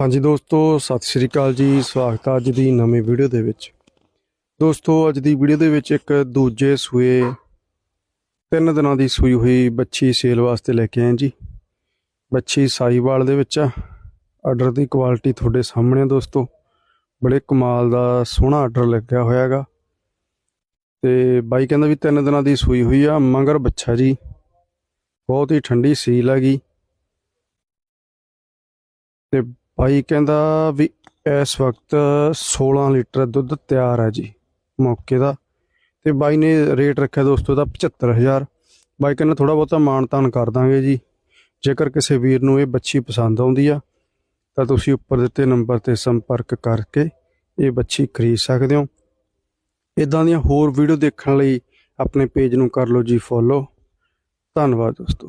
ਹਾਂਜੀ ਦੋਸਤੋ, ਸਤਿ ਸ਼੍ਰੀ ਅਕਾਲ ਜੀ। ਸਵਾਗਤ ਹੈ ਅੱਜ ਦੀ ਨਵੀਂ ਵੀਡੀਓ ਦੇ ਵਿੱਚ। ਦੋਸਤੋ, ਅੱਜ ਦੀ ਵੀਡੀਓ ਦੇ ਵਿੱਚ ਇੱਕ ਦੂਜੇ ਸੂਏ, ਤਿੰਨ ਦਿਨਾਂ ਦੀ ਸੂਈ ਹੋਈ ਬੱਚੀ ਸੇਲ ਵਾਸਤੇ ਲੈ ਕੇ ਆਏ ਜੀ। ਬੱਚੀ ਸਾਈਵਾਲ ਦੇ ਵਿੱਚ ਆ। ਆਰਡਰ ਦੀ ਕੁਆਲਿਟੀ ਤੁਹਾਡੇ ਸਾਹਮਣੇ ਆ ਦੋਸਤੋ। ਬੜੇ ਕਮਾਲ ਦਾ ਸੋਹਣਾ ਆਰਡਰ ਲੱਗਿਆ ਹੋਇਆ ਹੈਗਾ। ਤੇ ਬਾਈ ਕਹਿੰਦਾ ਵੀ ਤਿੰਨ ਦਿਨਾਂ ਦੀ ਸੂਈ ਹੋਈ ਆ, ਮਗਰ ਬੱਚਾ ਜੀ, ਬਹੁਤ ਹੀ ਠੰਡੀ ਸੀਲ ਹੈਗੀ ਤੇ ਭਾਈ ਕਹਿੰਦਾ ਵੀ ਇਸ ਵਕਤ 16 ਲੀਟਰ ਦੁੱਧ ਤਿਆਰ ਹੈ ਜੀ, ਮੌਕੇ ਦਾ। ਤੇ ਬਾਈ ਨੇ ਰੇਟ ਰੱਖਿਆ ਦੋਸਤੋ ਦਾ 75000 ਬਾਈ ਕਹਿੰਦਾ ਥੋੜਾ ਬਹੁਤਾ ਮਾਣ-ਤਾਣ ਕਰ ਦਾਂਗੇ ਜੀ। ਜੇਕਰ ਕਿਸੇ ਵੀਰ ਨੂੰ ਇਹ ਬੱਚੀ ਪਸੰਦ ਆਉਂਦੀ ਆ, ਤਾਂ ਤੁਸੀਂ ਉੱਪਰ ਦਿੱਤੇ ਨੰਬਰ ਤੇ ਸੰਪਰਕ ਕਰਕੇ ਇਹ ਬੱਚੀ ਖਰੀਦ ਸਕਦੇ ਹੋ। ਇਦਾਂ ਦੀਆਂ ਹੋਰ ਵੀਡੀਓ ਦੇਖਣ ਲਈ ਆਪਣੇ ਪੇਜ ਨੂੰ ਕਰ ਲਓ ਜੀ ਫੋਲੋ। ਧੰਨਵਾਦ ਦੋਸਤੋ।